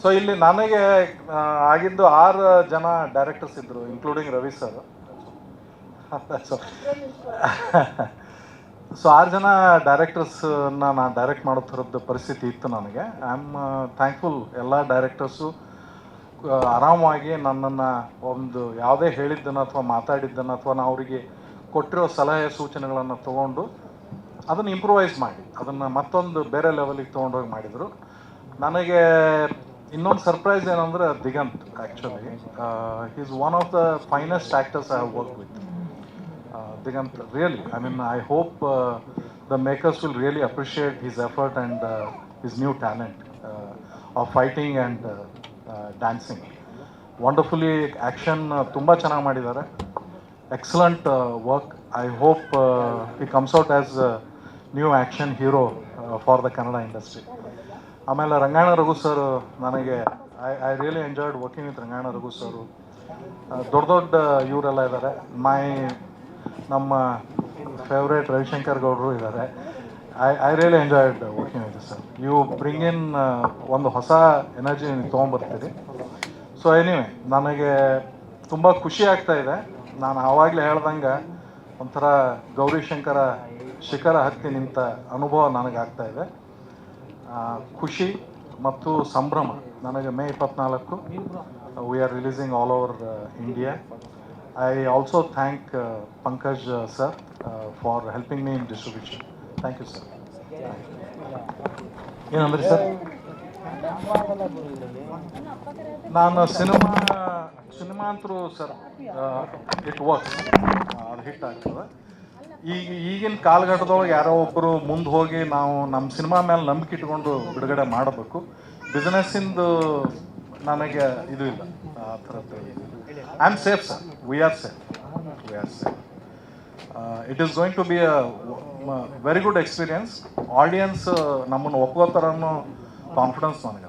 So ಇಲ್ಲಿ ನನಗೆ ಆಗಿದ್ದು ಆರು ಜನ ಡೈರೆಕ್ಟರ್ಸ್ ಇದ್ರು ಇನ್ಕ್ಲೂಡಿಂಗ್ ರವಿ ಸರ್ ಸೊ ಆರು ಜನ ಡೈರೆಕ್ಟರ್ಸ್ನ ನಾನು ಡೈರೆಕ್ಟ್ ಮಾಡೋ ಥರದ್ದು ಪರಿಸ್ಥಿತಿ ಇತ್ತು ನನಗೆ. ಐ ಆಮ್ ಥ್ಯಾಂಕ್ಫುಲ್ ಎಲ್ಲ ಡೈರೆಕ್ಟರ್ಸು ಆರಾಮವಾಗಿ ನನ್ನನ್ನು ಒಂದು ಯಾವುದೇ ಹೇಳಿದ್ದನ್ನು ಅಥವಾ ಮಾತಾಡಿದ್ದನ್ನು ಅಥವಾ ನಾವು ಅವರಿಗೆ ಕೊಟ್ಟಿರೋ ಸಲಹೆ ಸೂಚನೆಗಳನ್ನು ತೊಗೊಂಡು ಅದನ್ನು ಇಂಪ್ರೂವೈಸ್ ಮಾಡಿ. ಅದನ್ನು ಮತ್ತೊಂದು ಬೇರೆ ಲೆವೆಲಿಗೆ ತೊಗೊಂಡೋಗಿ ಮಾಡಿದರು. ನನಗೆ ಇನ್ನೊಂದು ಸರ್ಪ್ರೈಸ್ ಏನಂದ್ರೆ Diganth actually is one of the finest actors I have work with Diganth really I mean I hope the makers will really appreciate his effort and his new talent of fighting and dancing wonderfully action ತುಂಬ ಚೆನ್ನಾಗಿ ಮಾಡಿದ್ದಾರೆ. Excellent work I hope he comes out as new action hero for the Kannada industry ಆಮೇಲೆ Rangayana Raghu sir ನನಗೆ I I really enjoyed working with Rangayana Raghu sir ದೊಡ್ಡ ದೊಡ್ಡ ಇವರೆಲ್ಲ ಇದ್ದಾರೆ ಮೈ ನಮ್ಮ ಫೇವ್ರೇಟ್ ರವಿಶಂಕರ್ ಗೌಡರು ಇದ್ದಾರೆ I I really enjoyed working with sir you bring in ಒಂದು ಹೊಸ ಎನರ್ಜಿ ತೊಗೊಂಬರ್ತೀರಿ ಸೊ ಎನಿವೆ ನನಗೆ ತುಂಬ ಖುಷಿ ಆಗ್ತಾ ಇದೆ. ನಾನು ಆವಾಗಲೇ ಹೇಳ್ದಂಗೆ ಒಂಥರ ಗೌರಿಶಂಕರ ಶಿಖರ ಹತ್ತಿ ನಿಂತ ಅನುಭವ ನನಗಾಗ್ತಾ ಇದೆ. ಖುಷಿ ಮತ್ತು ಸಂಭ್ರಮ. ನನಗೆ ಮೇ ಇಪ್ಪತ್ನಾಲ್ಕು we are releasing all over India I also thank Pankaj sir for helping me in distribution thank you sir ಏನಂದ್ರಿ ಸರ್ ನಾನು ಸಿನಿಮಾ ಸಿನಿಮಾ ಅಂತರೂ ಸರ್ ಇಟ್ ವರ್ಕ್ಸ್ ಅದು ಹಿಟ್ ಆಗ್ತದೆ. ಈಗ ಈಗಿನ ಕಾಲಘಟ್ಟದೊಳಗೆ ಯಾರೋ ಒಬ್ಬರು ಮುಂದೆ ಹೋಗಿ ನಾವು ನಮ್ಮ ಸಿನಿಮಾ ಮೇಲೆ ನಂಬಿಕೆ ಇಟ್ಕೊಂಡು ಬಿಡುಗಡೆ ಮಾಡಬೇಕು. ಬಿಸ್ನೆಸ್ಸಿಂದು ನನಗೆ ಇದು ಇಲ್ಲ. ಆ ಥರದ್ದು I am safe sir we are safe we are safe it is going to be a very good experience audience ನಮ್ಮನ್ನು ಒಪ್ಕೋತಾರ ಅನ್ನೋ ಕಾನ್ಫಿಡೆನ್ಸ್ ನನಗೆ